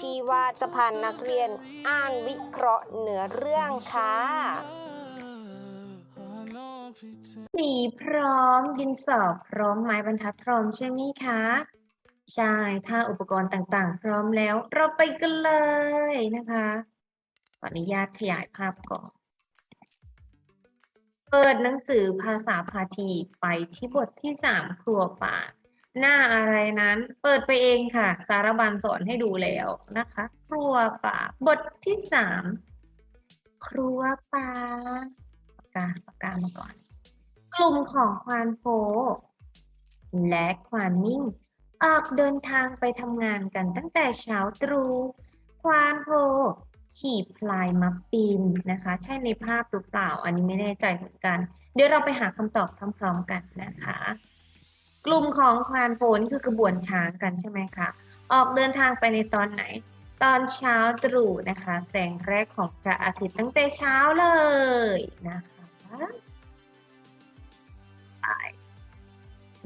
ที่ว่าจะพานักเรียนอ่านวิเคราะห์เนื้อเรื่องค่ะสีพร้อมดินสอพร้อมไม้บรรทัดพร้อมใช่ไหมคะ ใช่ ถ้าอุปกรณ์ต่างๆ พร้อมแล้ว เราไปกันเลยนะคะขออนุญาตขยายภาพก่อน เปิดหนังสือภาษาพาทีไปที่บทที่สามครัวป่า หน้าอะไรนั้น เปิดไปเองค่ะ สารบัญสอนให้ดูแล้วนะคะ ครัวป่า บทที่สามครัวป่าปากกาปากกามาก่อน กลุ่มของควานโฟและควานมิ่ง ออกเดินทางไปทำงานกันตั้งแต่เช้าตรู่ควานโพขี่พลายมาปีนนะคะ ใช่ในภาพหรือเปล่า อันนี้ไม่แน่ใจเหมือนกัน เดี๋ยวเราไปหาคำตอบพร้อมๆกันนะคะ กลุ่มของควานโพนี่คือกระบวนช้างกันใช่ไหมคะออกเดินทางไปในตอนไหน ตอนเช้าตรู่นะคะ แสงแรกของพระอาทิตย์ตั้งแต่เช้าเลยนะคะ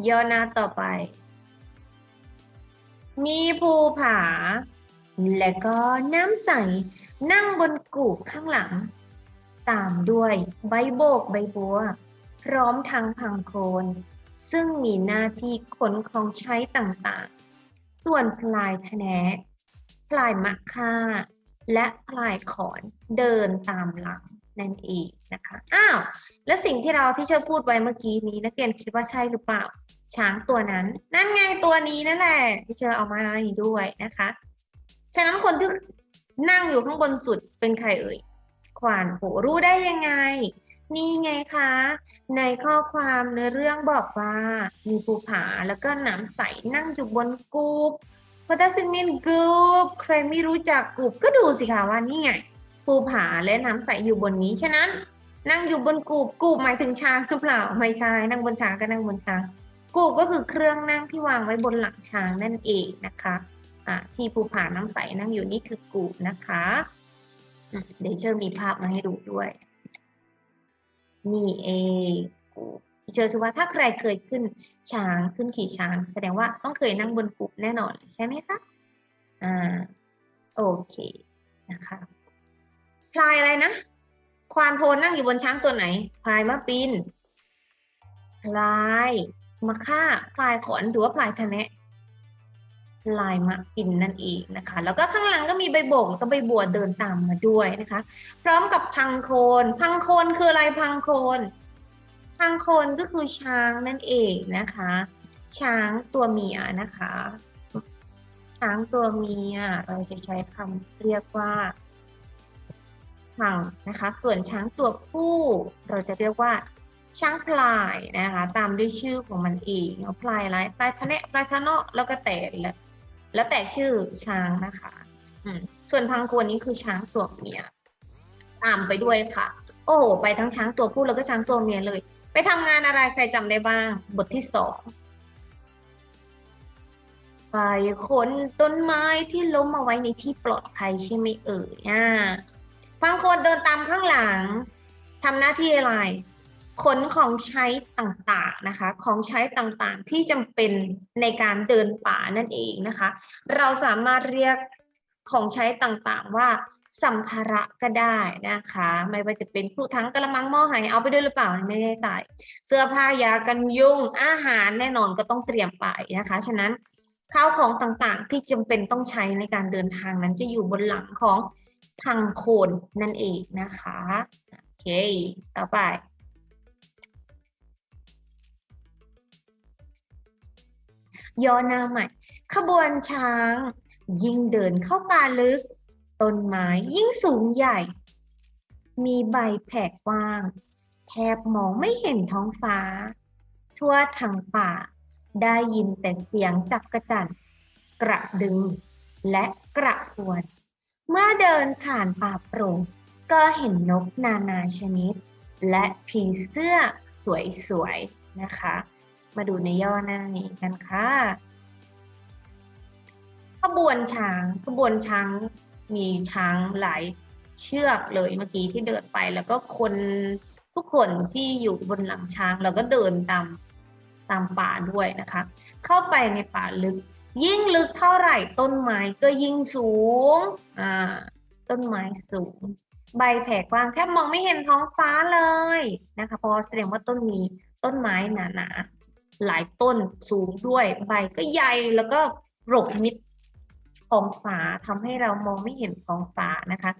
ย่อหน้าต่อไป มีภูผา และก็น้ำใส นั่งบนกูบข้างหลัง ตามด้วยใบโบกใบบัว พร้อมทั้งพังโคน ซึ่งมีหน้าที่ขนของใช้ต่างๆ ส่วนพลายทะแนะพลายมะค่า และพลายขอนเดินตามหลังนั่นเองนะคะ อ้าว และสิ่งที่เราที่เชอพูดไว้เมื่อกี้นี้นักเรียนคิดว่าใช่หรือเปล่า ช้างตัวนั้น นั่นไงตัวนี้นั่นแหละที่เชอเอามาให้ด้วยนะคะ ฉะนั้นคนที่นั่งอยู่ข้างบนสุดเป็นใครเอ่ย ขวานโหรู้ได้ยังไง นี่ไงคะ ในข้อความเนื้อเรื่องบอกว่า มีภูผาแล้วก็น้ำใสนั่งอยู่บนกูบ What does it mean กูบใครไม่รู้จักกูบก็ดูสิคะว่านี่ไงภูผาและน้ำใสอยู่บนนี้ฉะนั้น นั่งอยู่บนกูบกูบหมายถึงช้างหรือเปล่าไม่ใช่นั่งบนช้างก็นั่งบนช้างกูบก็คือเครื่องนั่งที่วางไว้บนหลังช้างนั่นเองนะคะอ่าที่ภูผาน้ำใสนั่งอยู่นี่คือกูบนะคะ เดี๋ยวเชอร์มีภาพมาให้ดูด้วย นี่เอกูเชอร์ชื่อว่าถ้าใครเคยขึ้นช้างขึ้นขี่ช้าง แสดงว่าต้องเคยนั่งบนกูบแน่นอนใช่ไหมคะอ่าโอเคนะคะพลายอะไรนะ ควานโพนนั่งอยู่บนช้างตัวไหนพลายมะปินพลายมะค่าพลายขอนหรือว่าพลายทะแนะ ลายมะปินนั่นเองนะคะ แล้วก็ข้างหลังก็มีใบโบกแล้วก็ใบบัวเดินตามมาด้วยนะคะ พร้อมกับพังโคน พังโคนคืออะไรพังโคน พังโคนก็คือช้างนั่นเองนะคะ ช้างตัวเมียนะคะ ช้างตัวเมียเราจะใช้คำเรียกว่าพังนะคะ ส่วนช้างตัวผู้เราจะเรียกว่าช้างพลายนะคะ ตามด้วยชื่อของมันเองเนาะพลายอะไรพลายทะเนะพลายทะเนาะแล้วก็แต่ละ แล้วแต่ชื่อช้างนะคะ อืม ส่วนพังโคนนี้คือช้างตัวเมีย ตามไปด้วยค่ะ โอ้โหไปทั้งช้างตัวผู้แล้วก็ช้างตัวเมียเลย ไปทำงานอะไรใครจำได้บ้าง บทที่สองไปขนต้นไม้ที่ล้มเอาไว้ในที่ปลอดภัยใช่ไหมเอ่ยอ่าพังโคนเดินตามข้างหลังทำหน้าที่อะไร ขนของใช้ต่างๆนะคะ ของใช้ต่างๆที่จำเป็นในการเดินป่านั่นเองนะคะ เราสามารถเรียกของใช้ต่างๆว่าสัมภาระก็ได้นะคะ ไม่ว่าจะเป็นผู้ทั้งกระมังหม้อไหเอาไปด้วยหรือเปล่าไม่แน่ใจเสื้อผ้ายากันยุงอาหารแน่นอนก็ต้องเตรียมไปนะคะ ฉะนั้นข้าวของต่างๆ ที่จำเป็นต้องใช้ในการเดินทางนั้นจะอยู่บนหลังของพังโคนนั่นเองนะคะ โอเค ต่อไป ย่อหน้าใหม่ ขบวนช้าง ยิ่งเดินเข้าป่าลึก ต้นไม้ยิ่งสูงใหญ่ มีใบแผ่กว้าง แทบมองไม่เห็นท้องฟ้า ทั่วทั้งป่า ได้ยินแต่เสียงจับกระจันกระดึง และกระพวน เมื่อเดินผ่านป่าโปร่งก็เห็นนกนานาชนิด และผีเสื้อสวยๆนะคะ มาดูในย่อหน้านี้กันค่ะขบวนช้างขบวนช้างมีช้างหลายเชือกเลยเมื่อกี้ที่เดินไป แล้วก็คนทุกคนที่อยู่บนหลังช้างแล้วก็เดินตามตามป่าด้วยนะคะ เข้าไปในป่าลึก ยิ่งลึกเท่าไหร่ต้นไม้ก็ยิ่งสูงอ่าต้นไม้สูง ใบแผ่กว้างแทบมองไม่เห็นท้องฟ้าเลยนะคะเพราะแสดงว่าต้นนี้ต้นไม้หนาๆ หลายต้นสูงด้วยใบก็ใหญ่แล้วก็ปกมิดท้องฟ้าทำให้เรามองไม่เห็นท้องฟ้านะคะ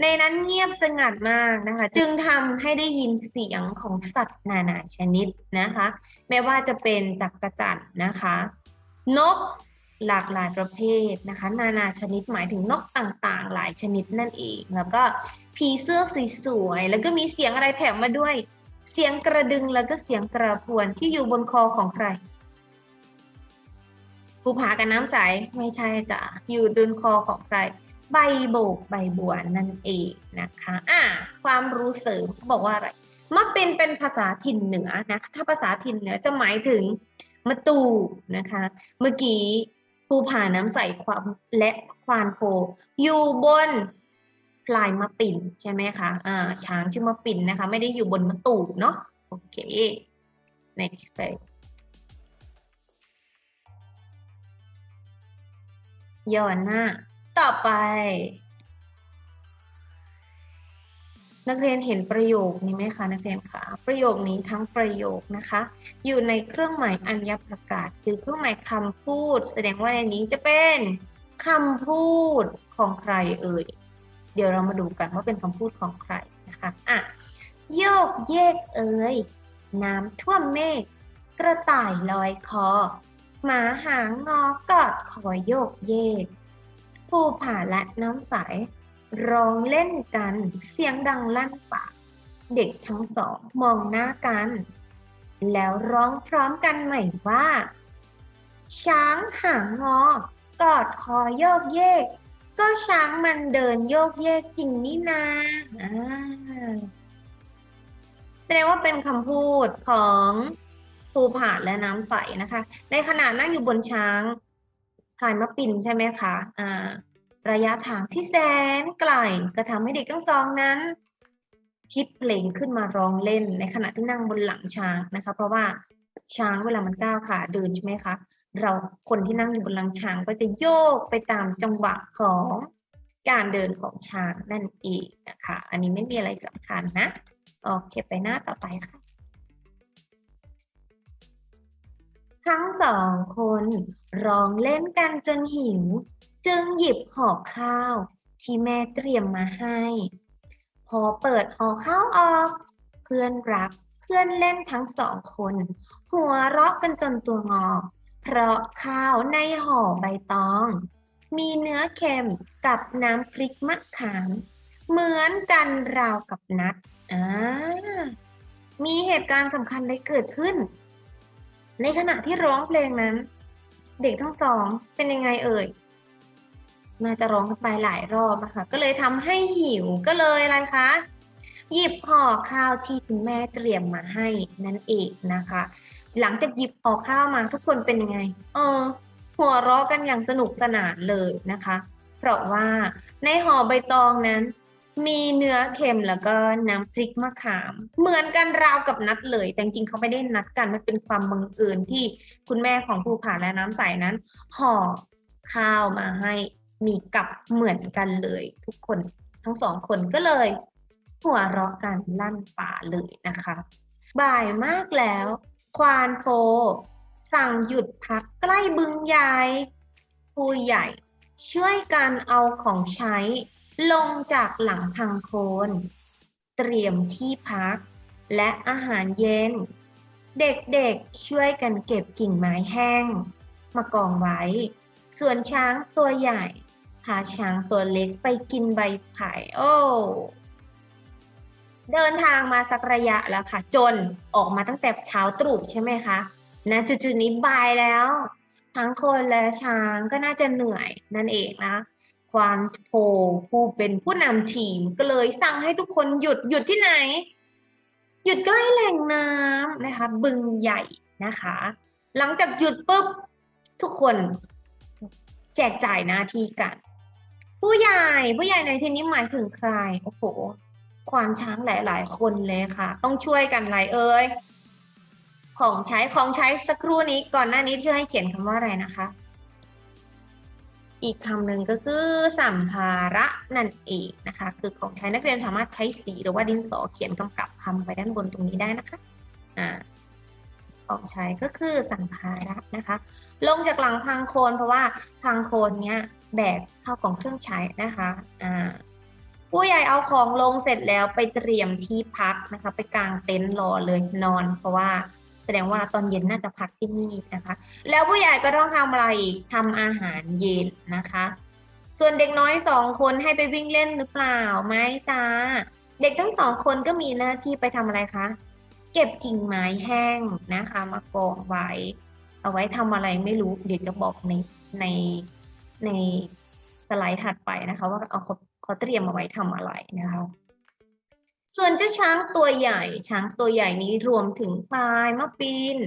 ในนั้นเงียบสงัดมากนะคะ จึงทำให้ได้ยินเสียงของสัตว์นานาชนิดนะคะ ไม่ว่าจะเป็นจักรจั่นนะคะ นกหลากหลายประเภทนะคะ นานาชนิดหมายถึงนกต่างๆ หลายชนิดนั่นเอง แล้วก็ผีเสื้อสวยๆแล้วก็มีเสียงอะไรแถมมาด้วย เสียงกระดึงแล้วก็เสียงกระพวนที่อยู่บนคอของใครภูผากับน้ำใสไม่ใช่จ้ะอยู่บนคอของใคร ใบโบกใบบัวนั่นเองนะคะอ่าความรู้เสริมเขาบอกว่าอะไรมะเป็นเป็นภาษาถิ่นเหนือนะถ้าภาษาถิ่นเหนือจะหมายถึงมะตูนะคะ เมื่อกี้ภูผาน้ำใสความและควานโพอยู่บน พลายมะปิ่นใช่ไหมคะอ่าช้างชื่อมะปิ่นนะคะ ไม่ได้อยู่บนมะตูเนาะโอเค next page ย้อนหน้า ต่อไป นักเรียนเห็นประโยคนี้ไหมคะ นักเรียนคะประโยคนี้ทั้งประโยคนะคะ อยู่ในเครื่องหมายอัญญประกาศ คือเครื่องหมายคำพูด แสดงว่าในนี้จะเป็นคำพูดของใครเอ่ย เดี๋ยวเรามาดูกันว่าเป็นคำพูดของใครนะคะอะโยกเยกเอ่ยน้ำท่วมเมฆกระต่ายลอยคอ หมาหางงอกอดคอโยกเยกภูผาและน้ำใสร้องเล่นกันเสียงดังลั่นป่าเด็กทั้งสองมองหน้ากัน แล้วร้องพร้อมกันใหม่ว่า ช้างหางงอกอดคอโยกเยก ก็ช้างมันเดินโยกเยกจริงนี่นาอ่าแสดงว่าเป็นคำพูดของภูผาและน้ำใสนะคะ ในขณะนั่งอยู่บนช้างพลายมะปินใช่ไหมคะอ่าระยะทางที่แสนไกลก็ทำให้เด็กทั้งสองนั้น คิดเพลงขึ้นมาร้องเล่นในขณะที่นั่งบนหลังช้างนะคะ เพราะว่าช้างเวลามันก้าวขาเดินใช่ไหมคะ เราคนที่นั่งอยู่บนหลังช้างก็จะโยกไปตามจังหวะของการเดินของช้างนั่นเองนะคะ อันนี้ไม่มีอะไรสำคัญนะ โอเคไปหน้าต่อไปค่ะ ทั้งสองคนร้องเล่นกันจนหิว จึงหยิบห่อข้าว ที่แม่เตรียมมาให้ พอเปิดห่อข้าวออก เพื่อนรักเพื่อนเล่นทั้งสองคน หัวเราะกันจนตัวงอ เพราะข้าวในห่อใบตอง มีเนื้อเค็มกับน้ำพริกมะขาม เหมือนกันราวกับนัดอ่ามีเหตุการณ์สำคัญได้เกิดขึ้น ในขณะที่ร้องเพลงนั้น เด็กทั้งสองเป็นยังไงเอ่ยน่าจะร้องกันไปหลายรอบนะคะก็เลยทำให้หิวก็เลยอะไรคะหยิบห่อข้าวที่คุณแม่เตรียมมาให้นั่นเองนะคะ หลังจากหยิบห่อข้าวมาทุกคนเป็นยังไง เออ หัวเราะกันอย่างสนุกสนานเลยนะคะ เพราะว่าในห่อใบตองนั้น มีเนื้อเค็มแล้วก็น้ำพริกมะขาม เหมือนกันราวกับนัดเลย แต่จริงเขาไม่ได้นัดกัน มันเป็นความบังเอิญที่คุณแม่ของภูผาและน้ำใสนั้น ห่อข้าวมาให้มีกับเหมือนกันเลย ทุกคนทั้งสองคนก็เลย หัวเราะกันลั่นป่าเลยนะคะ บ่ายมากแล้ว ควานโพ สั่งหยุดพักใกล้บึงใหญ่ผู้ใหญ่ ช่วยกันเอาของใช้ ลงจากหลังทางโคน เตรียมที่พัก และอาหารเย็น เด็กๆช่วยกันเก็บกิ่งไม้แห้ง มากองไว้ ส่วนช้างตัวใหญ่พาช้างตัวเล็กไปกินใบไผ่โอ้ เดินทางมาสักระยะแล้วค่ะ จนออกมาตั้งแต่เช้าตรู่ใช่ไหมคะนะจุดๆนี้บ่ายแล้ว ทั้งคนและช้างก็น่าจะเหนื่อยนั่นเองนะควานโพผู้เป็นผู้นำทีมก็เลยสั่งให้ทุกคนหยุดหยุดที่ไหน หยุดใกล้แหล่งน้ำนะคะ บึงใหญ่นะคะ หลังจากหยุดปุ๊บทุกคนแจกจ่ายหน้าที่กัน ผู้ใหญ่ผู้ใหญ่ในที่นี้หมายถึงใครโอ้โห ควานช้างหลาย ๆ คนเลยค่ะ ต้องช่วยกันอะไรเอ่ยของใช้ของใช้สักครู่นี้ก่อนหน้านี้ชื่อให้เขียนคำว่าอะไรนะคะ อีกคำหนึ่งก็คือสัมภาระนั่นเองนะคะ คือของใช้นักเรียนสามารถใช้สีหรือว่าดินสอเขียนกำกับคำไว้ด้านบนตรงนี้ได้นะคะอ่าของใช้ก็คือสัมภาระนะคะ ลงจากหลังพังโคนเพราะว่าพังโคนเนี้ยแบกข้าวของเครื่องใช้นะคะอ่า ผู้ใหญ่เอาของลงเสร็จแล้วไปเตรียมที่พักนะคะ ไปกางเต็นท์รอเลยนอน เพราะว่าแสดงว่าตอนเย็นน่าจะพักที่นี่นะคะ แล้วผู้ใหญ่ก็ต้องทำอะไรอีกทำอาหารเย็นนะคะ ส่วนเด็กน้อยสองคนให้ไปวิ่งเล่นหรือเปล่าไม่จ้าเด็กทั้งสองคนก็มีหน้าที่ไปทำอะไรคะเก็บกิ่งไม้แห้งนะคะ มากองไว้ เอาไว้ทำอะไรไม่รู้ เดี๋ยวจะบอกในในในสไลด์ถัดไปนะคะ ว่าเอา เขาเตรียมเอาไว้ทำอะไรนะคะส่วนเจ้าช้างตัวใหญ่ ช้างตัวใหญ่นี้รวมถึงพลายมะปีน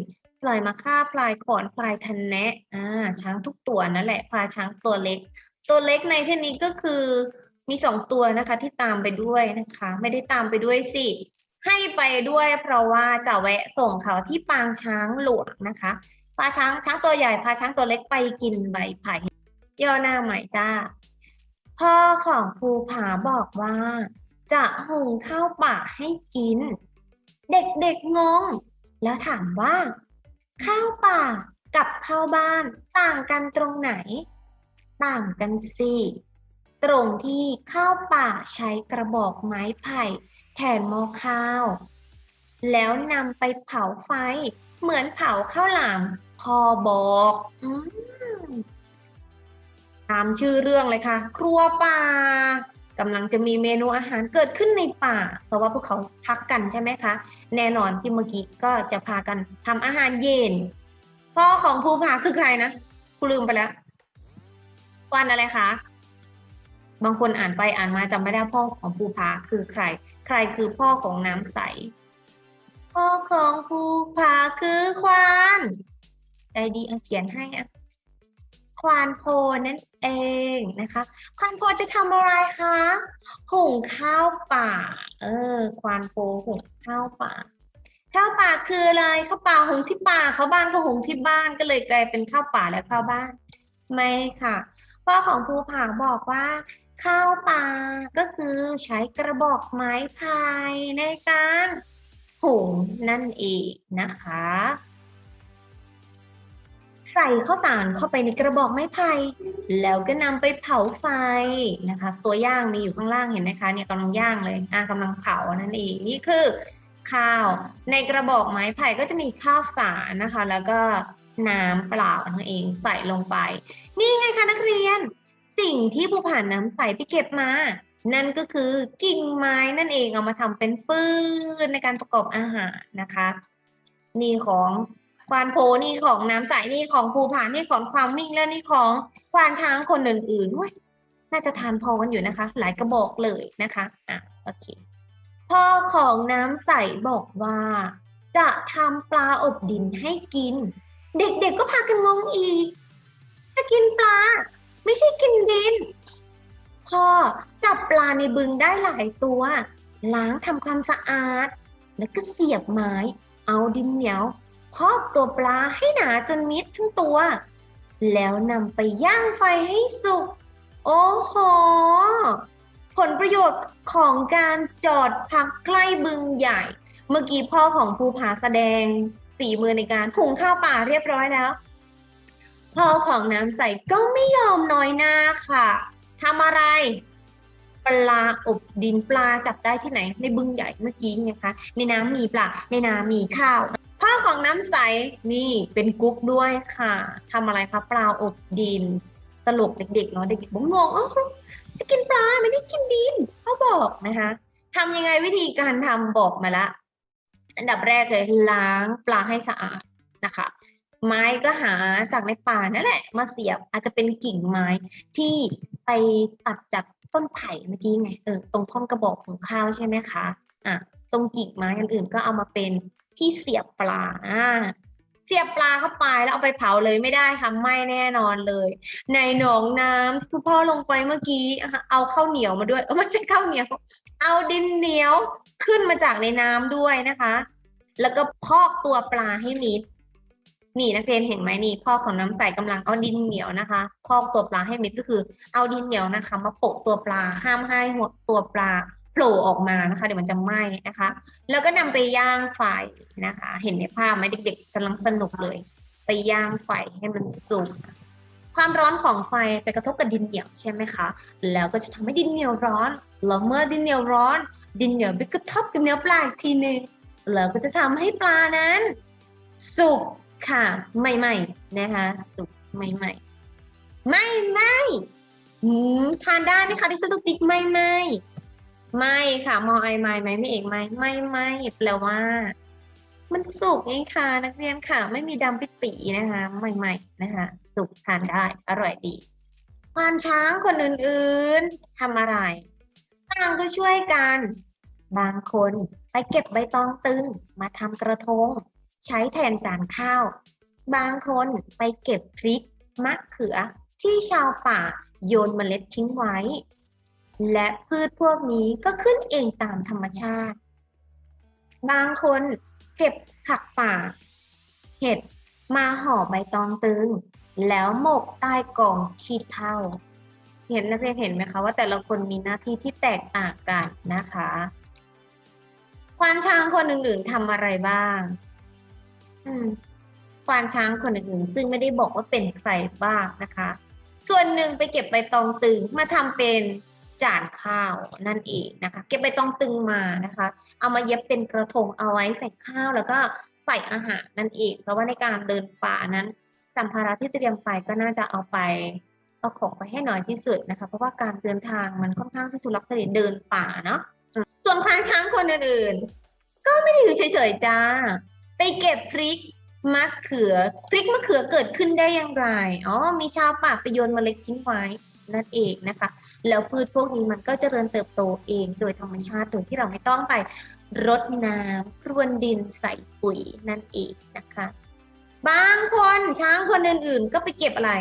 พลายมะค่าพลายขอนพลายทันแนะอ่าช้างทุกตัวนั่นแหละพลายช้างตัวเล็ก ตัวเล็กในที่นี้ก็คือมีสองตัวนะคะที่ตามไปด้วยนะคะ ไม่ได้ตามไปด้วยสิ ให้ไปด้วยเพราะว่าจะแวะส่งเขาที่ปางช้างหลวงนะคะพาช้างช้างตัวใหญ่พาช้างตัวเล็กไปกินใบไผ่ย่อหน้าใหม่จ้า พ่อของภูผาบอกว่า จะหุงข้าวป่าให้กิน เด็กๆงง แล้วถามว่า ข้าวป่ากับข้าวบ้านต่างกันตรงไหน ต่างกันสิตรงที่ข้าวป่าใช้กระบอกไม้ไผ่แทนหม้อข้าว แล้วนำไปเผาไฟเหมือนเผาข้าวหลามพอบอก อืม ตามชื่อเรื่องเลยค่ะ ครัวป่ากำลังจะมีเมนูอาหารเกิดขึ้นในป่า เพราะว่าพวกเขาพักกันใช่ไหมคะ แน่นอนที่เมื่อกี้ก็จะพากันทำอาหารเย็น พ่อของภูผาคือใครนะกูลืมไปแล้ววันอะไรคะ บางคนอ่านไปอ่านมาจำไม่ได้พ่อของภูผาคือใคร ใครคือพ่อของน้ำใส พ่อของภูผาคือควานใจดีเอาเขียนให้อะ ควานโพนั่นเองนะคะ ควานโพจะทำอะไรคะหุงข้าวป่า เออ ควานโพหุงข้าวป่า ข้าวป่าคืออะไรข้าวป่าหุงที่ป่าเขาบ้านก็หุงที่บ้านก็เลยกลายเป็นข้าวป่าและข้าวบ้าน ไม่ค่ะพ่อของภูผาบอกว่า ข้าวป่าก็คือใช้กระบอกไม้พายในการหุงนั่นเองนะคะ ใส่ข้าวสารเข้าไปในกระบอกไม้ไผ่แล้วก็นำไปเผาไฟนะคะ ตัวย่างมีอยู่ข้างล่างเห็นไหมคะเนี่ยกำลังย่างเลยอะกำลังเผานั่นเองนี่คือข้าว ในกระบอกไม้ไผ่ก็จะมีข้าวสารนะคะ แล้วก็น้ำเปล่านั่นเองใส่ลงไป นี่ไงคะนักเรียน สิ่งที่ผู้ผ่านน้ำใสไปเก็บมา นั่นก็คือกิ่งไม้นั่นเองเอามาทำเป็นฟืนในการประกอบอาหารนะคะ นี่ของ ควานโพนี่ของน้ำใสนี่ของภูผานี่ของความมิ่งและนี่ของควานช้างคนอื่นๆว้ยน่าจะทานพอกันอยู่นะคะ หลายกระบอกเลยนะคะอะโอเคพ่อของน้ำใสบอกว่า จะทำปลาอบดินให้กิน เด็กๆก็พากันงงอีก จะกินปลา ไม่ใช่กินดิน พ่อจับปลาในบึงได้หลายตัว ล้างทำความสะอาด แล้วก็เสียบไม้ เอาดินเหนียว พอกตัวปลาให้หนาจนมิดทั้งตัว แล้วนำไปย่างไฟให้สุก โอ้โห ผลประโยชน์ของการจอดพักใกล้บึงใหญ่ เมื่อกี้พ่อของภูผาแสดงฝีมือในการหุงข้าวป่าเรียบร้อยแล้ว พ่อของน้ำใสก็ไม่ยอมน้อยหน้าค่ะทำอะไรปลาอบดินปลาจับได้ที่ไหนในบึงใหญ่เมื่อกี้ไงคะ ในน้ำมีปลาในน้ำมีข้าว พ่อของน้ำใสนี่เป็นกุ๊กด้วยค่ะทำอะไรคะปลาอบดินตลกเด็กๆเนาะเด็กๆบอกงงเอ้าจะกินปลาไม่ได้กินดินเขาบอกนะคะทำยังไงวิธีการทำบอกมาละ อันดับแรกเลยล้างปลาให้สะอาดนะคะ ไม้ก็หาจากในป่านั่นแหละ มาเสียบอาจจะเป็นกิ่งไม้ที่ไปตัดจากต้นไผ่เมื่อกี้ไงเออตรงท่อนกระบอกของข้าวใช่ไหมคะอะตรงกิ่งไม้อันอื่นก็เอามาเป็น ที่เสียบปลาเสียบปลาเข้าไปแล้วเอาไปเผาเลยไม่ได้ค่ะไหม่แน่นอนเลย ในหนองน้ำที่คุณพ่อลงไปเมื่อกี้อะเอาข้าวเหนียวมาด้วยเออไม่ใช่ข้าวเหนียว เอาดินเหนียวขึ้นมาจากในน้ำด้วยนะคะ แล้วก็พอกตัวปลาให้มิดนี่นักเรียนเห็นไหมนี่พ่อของน้ำใสกำลังเอาดินเหนียวนะคะพอกตัวปลาให้มิดก็คือ เอาดินเหนียวนะคะ มาโปะตัวปลาห้ามให้หัวตัวปลา ผล่ออกมานะคะ เดี๋ยวมันจะไหม้นะคะ แล้วก็นำไปย่างไฟนะคะ เห็นในภาพไหมเด็กๆกำลังสนุกเลย ไปย่างไฟให้มันสุกความร้อนของไฟไปกระทบกับดินเหนียวใช่ไหมคะ แล้วก็จะทำให้ดินเหนียวร้อน แล้วเมื่อดินเหนียวร้อน ดินเหนียวไปกระทบกับเนื้อปลาอีกทีหนึ่งแล้วก็จะทำให้ปลานั้น สุกค่ะไม่ไหมนะคะ สุกไม่ไหมไม่ไมอืมทานได้ไหมคะที่สตุกติ๊กไม่ไหม ไม่ค่ะ มอไอไม่ไหมไม่เอกไม่ไม่ไม่แปลว่า มันสุกเองค่ะ นักเรียนค่ะ ไม่มีดำปิดปีนะคะ ใหม่ ๆ นะคะ สุกทานได้ อร่อยดีควานช้างคนอื่นๆทำอะไรต่างก็ช่วยกัน บางคนไปเก็บใบตองตึงมาทำกระทง ใช้แทนจานข้าว บางคนไปเก็บพริกมะเขือที่ชาวป่าโยนเมล็ดทิ้งไว้ และพืชพวกนี้ก็ขึ้นเองตามธรรมชาติ บางคนเก็บผักป่า เห็ดมาห่อใบตองตึง แล้วหมกใต้กองขี้เถ้าเห็นนักเรียนเห็นไหมคะว่าแต่ละคนมีหน้าที่ที่แตกต่างกันนะคะควานช้างคนอื่นๆทำอะไรบ้าง อืมควานช้างคนอื่นๆซึ่งไม่ได้บอกว่าเป็นใครบ้างนะคะ ส่วนหนึ่งไปเก็บใบตองตึงมาทำเป็น จานข้าวนั่นเองนะคะเก็บใบตองตึงมานะคะ เอามาเย็บเป็นกระทงเอาไว้ใส่ข้าวแล้วก็ใส่อาหารนั่นเอง เพราะว่าในการเดินป่านั้นสัมภาระที่เตรียมไปก็น่าจะเอาไปเอาของไปให้น้อยที่สุดนะคะ เพราะว่าการเดินทางมันค่อนข้างที่ทุลักทุเลเดินป่าเนาะส่วนควานช้างคนอื่นๆก็ไม่ได้อยู่เฉยๆจ้า ไปเก็บพริกมะเขือพริกมะเขือเกิดขึ้นได้อย่างไร อ๋อ มีชาวป่าไปโยนเมล็ดทิ้งไว้นั่นเองนะคะ แล้วพืชพวกนี้มันก็จเจริญเติบโตเองโดยธรรมชาติโดยที่เราไม่ต้องไปรดน้ำพรวนดินใส่ปุ๋ยนั่นเองนะคะ บางคนช้างคนอื่นๆ ก็ไปเก็บอะไร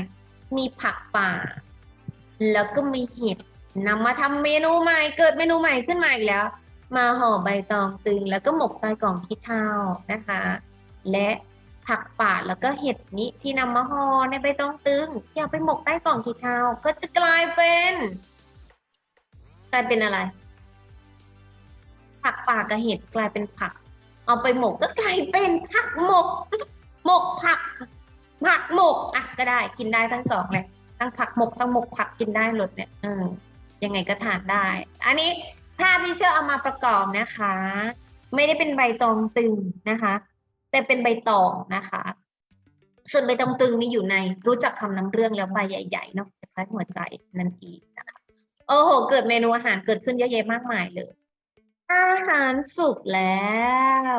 มีผักป่า แล้วก็มีเห็ดนำมาทำเมนูใหม่เกิดเมนูใหม่ขึ้นมาอีกแล้ว มาห่อใบตองตึงแล้วก็หมกใต้กล่องขี้เถ้านะคะ และ ผักป่าแล้วก็เห็ดนี้ที่นำมาห่อในใบตองตึง อย่าไปหมกใต้กล่องขี้เถ้าก็จะกลายเป็นกลายเป็นอะไร ผักป่ากับเห็ดกลายเป็นผัก เอาไปหมกก็กลายเป็นผักหมก หมกผัก ผักหมกอะก็ได้กินได้ทั้งสองเลยทั้งผักหมกทั้งหมกผักกินได้หมดเนี่ยเออยังไงก็ทานได้ อันนี้ภาพที่เชื่อเอามาประกอบนะคะ ไม่ได้เป็นใบตองตึงนะคะ แต่เป็นใบตองนะคะ ส่วนใบตองตึงนี่อยู่ในรู้จักคำนำเรื่องแล้วใบใหญ่ๆเนาะคล้ายหัวใจนั่นเองนะคะ โอ้โห เกิดเมนูอาหารเกิดขึ้นเยอะแยะมากมายเลย อาหารสุกแล้ว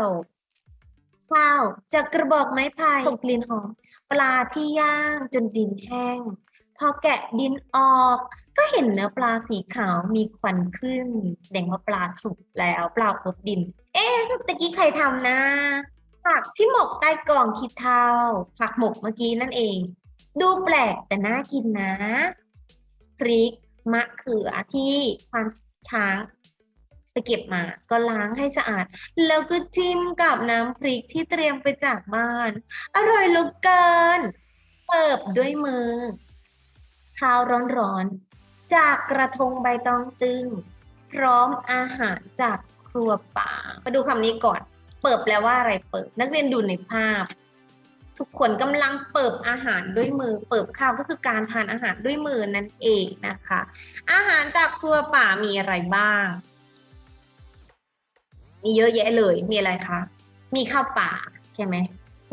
ข้าวจากกระบอกไม้พายส่งกลิ่นหอมปลาที่ย่างจนดินแห้ง พอแกะดินออก ก็เห็นเนื้อปลาสีขาวมีควันขึ้น แสดงว่าปลาสุกแล้วปลาอบดิน เอ๊ะตะกี้ใครทำนะ ผักที่หมกใต้กล่องคิดเท่า ผักหมกเมื่อกี้นั่นเอง ดูแปลกแต่น่ากินนะพริกมะเขือที่ควานช้างไปเก็บมาก็ล้างให้สะอาด แล้วก็จิ้มกับน้ำพริกที่เตรียมไปจากบ้าน อร่อยลือเกินเปิบด้วยมือ ข้าวร้อนๆ จากกระทงใบตองตึง พร้อมอาหารจากครัวป่า มาดูคำนี้ก่อน เปิบแปลว่าอะไรเปิบนักเรียนดูในภาพ ทุกคนกำลังเปิบอาหารด้วยมือ เปิบข้าวก็คือการทานอาหารด้วยมือนั่นเองนะคะ อาหารจากครัวป่ามีอะไรบ้าง มีเยอะแยะเลย มีอะไรคะ มีข้าวป่าใช่ไหม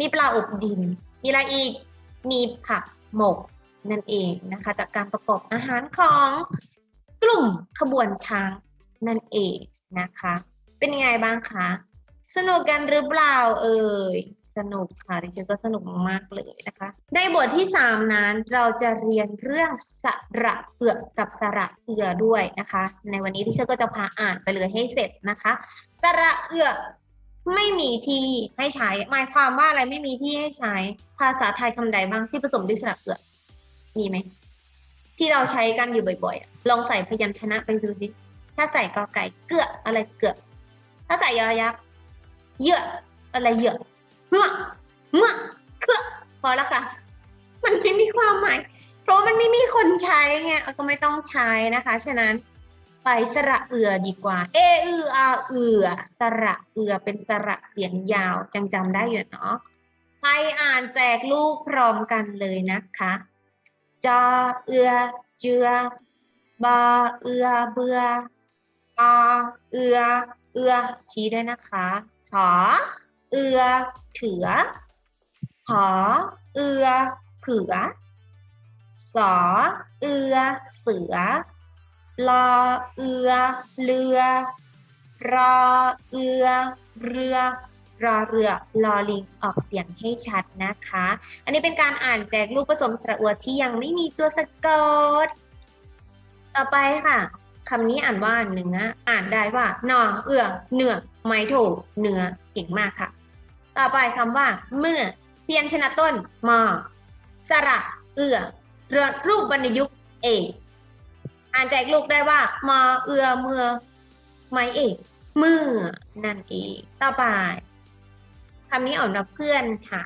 มีปลาอบดิน มีอะไรอีก มีผักหมกนั่นเองนะคะ จากการประกอบอาหารของกลุ่มขบวนช้างนั่นเองนะคะ เป็นยังไงบ้างคะ สนุกกันหรือเปล่าเอ่ยสนุกค่ะดิฉันก็สนุกมากเลยนะคะ ในบทที่สามนั้นเราจะเรียนเรื่องสระเอือกกับสระเอือด้วยนะคะ ในวันนี้ดิฉันก็จะพาอ่านไปเลยให้เสร็จนะคะ สระเอือกไม่มีที่ให้ใช้ หมายความว่าอะไรไม่มีที่ให้ใช้ ภาษาไทยคำใดบ้างที่ผสมด้วยสระเอือมีไหม ที่เราใช้กันอยู่บ่อยๆ ลองใส่พยัญชนะไปดูสิถ้าใส่กอไก่เกืออะไรเกือถ้าใส่ยอยักษ์ เยอะอะไรเยอะเงือเงือเครือพอแล้วค่ะ มันไม่มีความหมาย เพราะมันไม่มีคนใช้ไงก็ไม่ต้องใช้นะคะ ฉะนั้นไปสระเอือดีกว่า เออืออาเอือสระเอือเป็นสระเสียงยาวจังจำได้อยู่เนาะไปอ่านแจกลูกพร้อมกันเลยนะคะจอเอือเจือบาเอือเบืออาเอือเอือชี้ด้วยนะคะ ขอเอือเถือหอเอือเผือสอเอือเสือลอเอือเรือรอเอือเรือรอเรือลอลิงออกเสียงให้ชัดนะคะ อันนี้เป็นการอ่านแจกรูปผสมสระอวที่ยังไม่มีตัวสะกด ต่อไปค่ะ คำนี้อ่านว่าเนื้อ อ่านได้ว่านอเอือเนื้อไม้โถเนื้อเก่งมากค่ะ ต่อไปคำว่า เมื่อ เพียญชนะต้นมอสระเอือเรือรูปวรรณยุกต์เอกอ่านแจกลูกได้ว่ามอเอือเมื่อไม้เอกเมื่อนั่นเองต่อไปคำนี้อ่านว่าเพื่อนค่ะ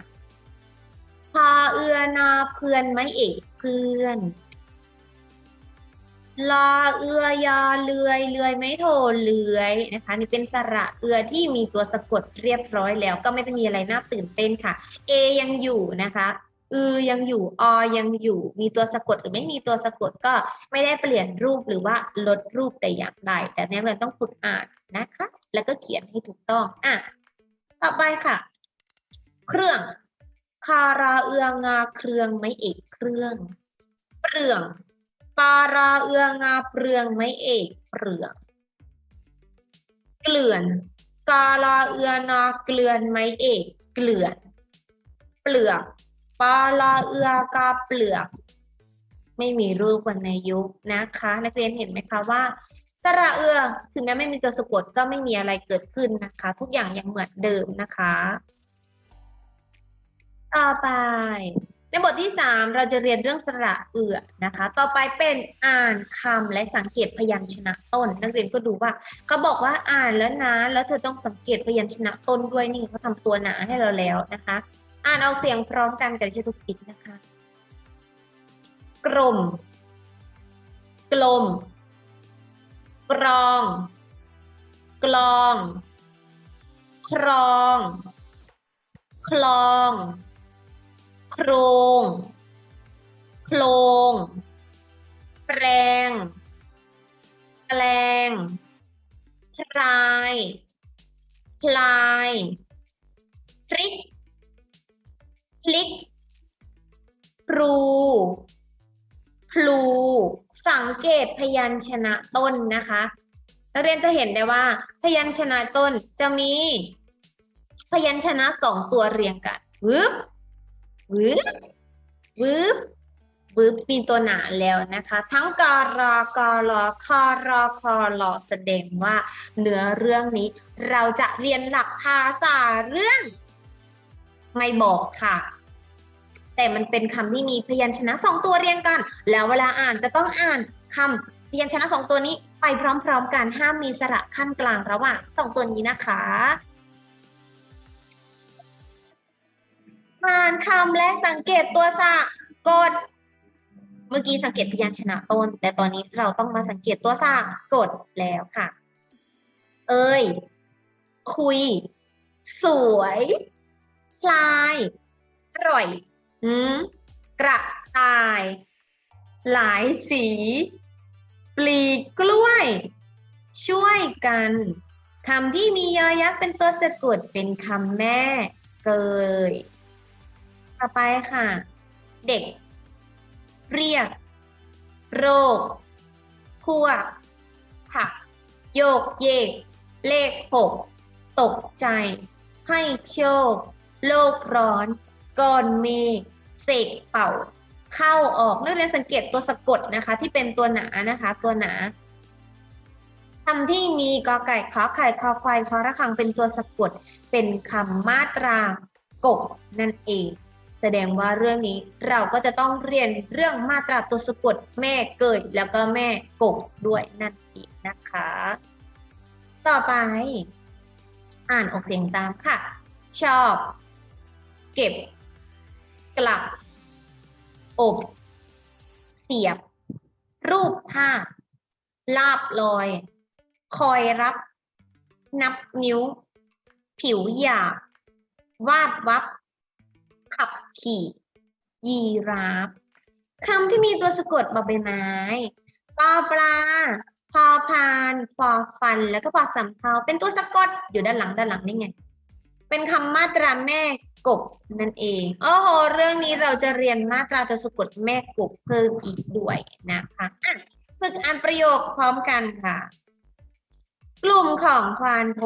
พอเอือนอเพื่อนไม้เอกเพื่อน ลอเอือยอเลือยเลือยไม่โทเลือยนะคะนี่เป็นสระเอือที่มีตัวสะกดเรียบร้อยแล้ว ก็ไม่ได้มีอะไรน่าตื่นเต้นค่ะ A ยังอยู่นะคะอือยังอยู่อยังอยู่ มีตัวสะกดหรือไม่มีตัวสะกดก็ไม่ได้เปลี่ยนรูปหรือว่าลดรูปแต่อย่างใดแต่นี้เราต้องฝึกอ่านนะคะ แล้วก็เขียนให้ถูกต้องอะต่อไปค่ะ เครื่อง คาราเอืองาเครื่องไม่เอกเครื่อง เปลือง ปาราเอืองาเปลืองไม่เอกเปลืองเกลื่อน กาลาเอือนาเกลือนไม่เอกเกลื่อน เปลือกปาลาเอือกาเปลือกไม่มีรูปวรรณยุกต์นะคะ นักเรียนเห็นไหมคะว่าสระเอือถึงแม้ไม่มีตัวสะกดก็ไม่มีอะไรเกิดขึ้นนะคะ ทุกอย่างยังเหมือนเดิมนะคะ ต่อไป ในบทที่ 3 เราจะเรียนเรื่องสระเอือนะคะ ต่อไปเป็นอ่านคำและสังเกตพยัญชนะต้น นักเรียนก็ดูว่าเขาบอกว่าอ่านแล้วนะ แล้วเธอต้องสังเกตพยัญชนะต้นด้วยนี่เขาทำตัวหนาให้เราแล้วนะคะ อ่านออกเสียงพร้อมกันกับดิฉันทุกทิศนะคะ กลม กลม กรอง กลอง ครอง คลอง รง โครง แปลง แปลงพลายพลายพริกพลิกครูพลูสังเกตพยัญชนะต้นนะคะนักเรียนจะเห็นได้ว่า พยัญชนะต้นจะมี พยัญชนะสองตัวเรียงกันวึบ วึบวึบวึบมีตัวหนาแล้วนะคะ ทั้งกรอกรอคอรอคอรอแสดงว่าเนื้อเรื่องนี้ เราจะเรียนหลักภาษาเรื่อง ไม่บอกค่ะ แต่มันเป็นคำที่มีพยัญชนะสองตัวเรียงกัน แล้วเวลาอ่านจะต้องอ่านคำพยัญชนะสองตัวนี้ไปพร้อม ๆ กันห้ามมีสระขั้นกลางระหว่างสองตัวนี้นะคะ อ่านคำและสังเกตตัวสะกด เมื่อกี้สังเกตพยัญชนะต้น แต่ตอนนี้เราต้องมาสังเกตตัวสะกดแล้วค่ะ เอ้ย คุย สวยพลาย อร่อยอืมกระต่าย หลายสี ปลีกล้วย ช่วยกันคำที่มียอยักษ์เป็นตัวสะกดเป็นคำแม่ เกย ต่อไปค่ะ เด็ก เรียก โรค พวก ผัก โยกเยก เลขหก ตกใจ ให้โชค โลกร้อนก้อนเมฆเสกเป่า เข้าออกนักเรียนสังเกตตัวสะกดนะคะ ที่เป็นตัวหนานะคะ ตัวหนาคำที่มีกอไก่ขอไข่คอควายคอระฆังเป็นตัวสะกดเป็นคำมาตรากบนั่นเอง แสดงว่าเรื่องนี้เราก็จะต้องเรียนเรื่องมาตราตัวสะกดแม่เกิดแล้วก็แม่กบด้วยนั่นเองนะคะ ต่อไป อ่านออกเสียงตามค่ะ ชอบ เก็บ กลับ อบ เสียบ รูปภาพ ลาบลอย คอยรับ นับนิ้ว ผิวหยาบวาดวับ ขับขี่ยีราฟคำที่มีตัวสะกดบอใบไม้ปอปลาพอพานฟอฟัน แล้วก็พอสำเภาเป็นตัวสะกดอยู่ด้านหลังด้านหลังนี่ไง เป็นคำมาตราแม่กบนั่นเองโอ้โหเรื่องนี้เราจะเรียนมาตราตัวสะกดแม่กบเพิ่มอีกด้วยนะคะอะฝึกอ่านประโยคพร้อมกันค่ะ กลุ่มของควานโพ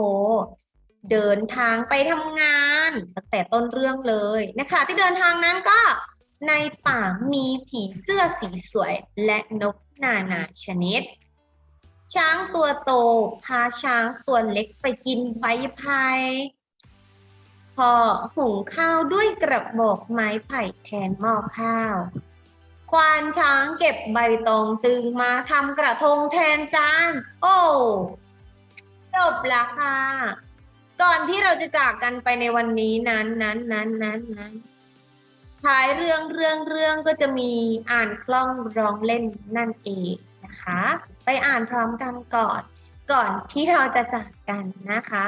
เดินทางไปทำงานตั้งแต่ต้นเรื่องเลยนะคะที่เดินทางนั้นก็ในป่ามีผีเสื้อสีสวยและนกนานาชนิด ช้างตัวโตพาช้างตัวเล็กไปกินใบไผ่พอหุงข้าวด้วยกระบอกไม้ไผ่แทนหม้อข้าว ควานช้างเก็บใบตองตึงมาทำกระทงแทนจาน โอ้จบแล้วค่ะ ก่อนที่เราจะจากกันไปในวันนี้นั้นนั้นนั้นนั้นนั้นท้ายเรื่องเรื่องเรื่องก็จะมีอ่านคล่องร้องเล่นนั่นเองนะคะ ไปอ่านพร้อมกันก่อน ก่อนที่เราจะจากกันนะคะ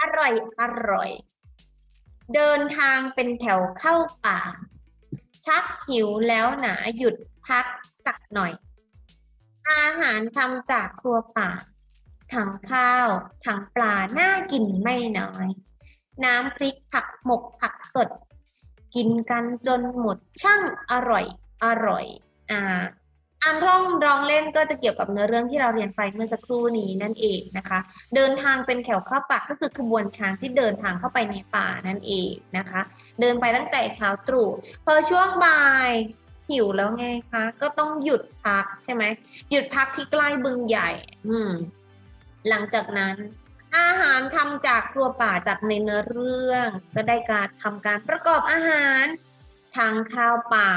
อร่อยอร่อย เดินทางเป็นแถวเข้าป่า ชักหิวแล้วหนาหยุดพักสักหน่อย อาหารทำจากครัวป่า ทั้งข้าว ทั้งปลาน่ากินไม่น้อย น้ำพริกผักหมกผักสด กินกันจนหมดช่างอร่อยอร่อยอ่าอ่านท่องร้องเล่นก็จะเกี่ยวกับเนื้อเรื่องที่เราเรียนไปเมื่อสักครู่นี้นั่นเองนะคะ เดินทางเป็นแถวเข้าป่าก็คือขบวนช้างที่เดินทางเข้าไปในป่านั่นเองนะคะ เดินไปตั้งแต่เช้าตรู่พอช่วงบ่ายหิวแล้วไงคะก็ต้องหยุดพักใช่ไหมหยุดพักที่ใกล้บึงใหญ่ อืม หลังจากนั้น อาหารทำจากครัวป่าจากในเนื้อเรื่อง ก็ได้การทำการประกอบอาหารทั้งข้าวป่า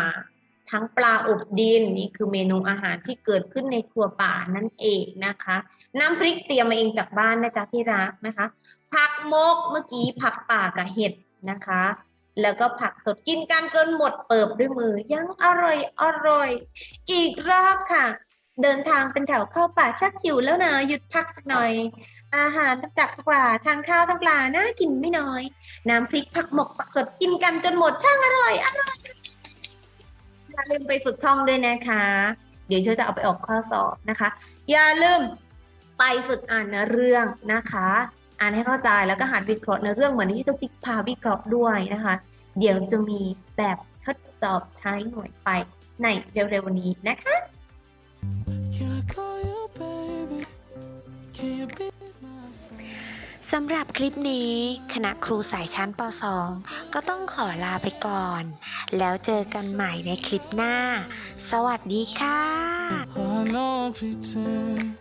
ทั้งปลาอบดินนี่คือเมนูอาหารที่เกิดขึ้นในครัวป่านั่นเองนะคะ น้ำพริกเตรียมมาเองจากบ้านนะจ๊ะที่รักนะคะ ผักมกเมื่อกี้ผักป่ากับเห็ดนะคะ แล้วก็ผักสดกินกันจนหมดเปิบด้วยมือยังอร่อยอร่อย อีกรอบค่ะ เดินทางเป็นแถวเข้าป่าชักหิวแล้วนะหยุดพักสักหน่อย อาหารทั้งจากปลาทางข้าวทั้งปลาน่ากินไม่น้อย น้ำพริกผักหมกผักสดกินกันจนหมดช่างอร่อยอร่อยอย่าลืมไปฝึกท่องด้วยนะคะ เดี๋ยวเชอจะเอาไปออกข้อสอบนะคะ อย่าลืมไปฝึกอ่านเนื้อเรื่องนะคะ อ่านให้เข้าใจแล้วก็หัดวิเคราะห์เนื้อเรื่องเหมือนที่ต้องติ๊กพาวิเคราะห์ด้วยนะคะ เดี๋ยวจะมีแบบทดสอบใช้หน่วยไปในเร็วๆนี้นะคะ สำหรับคลิปนี้คณะครูสายชั้นป .2 ก็ต้องขอลาไปก่อน แล้วเจอกันใหม่ในคลิปหน้า สวัสดีค่ะ Oh, no pretend.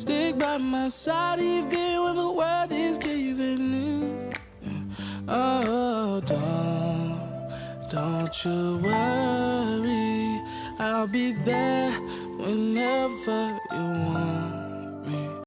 Stick by my side even when the world is giving in. Oh, don't, don't you worry. I'll be there whenever you want.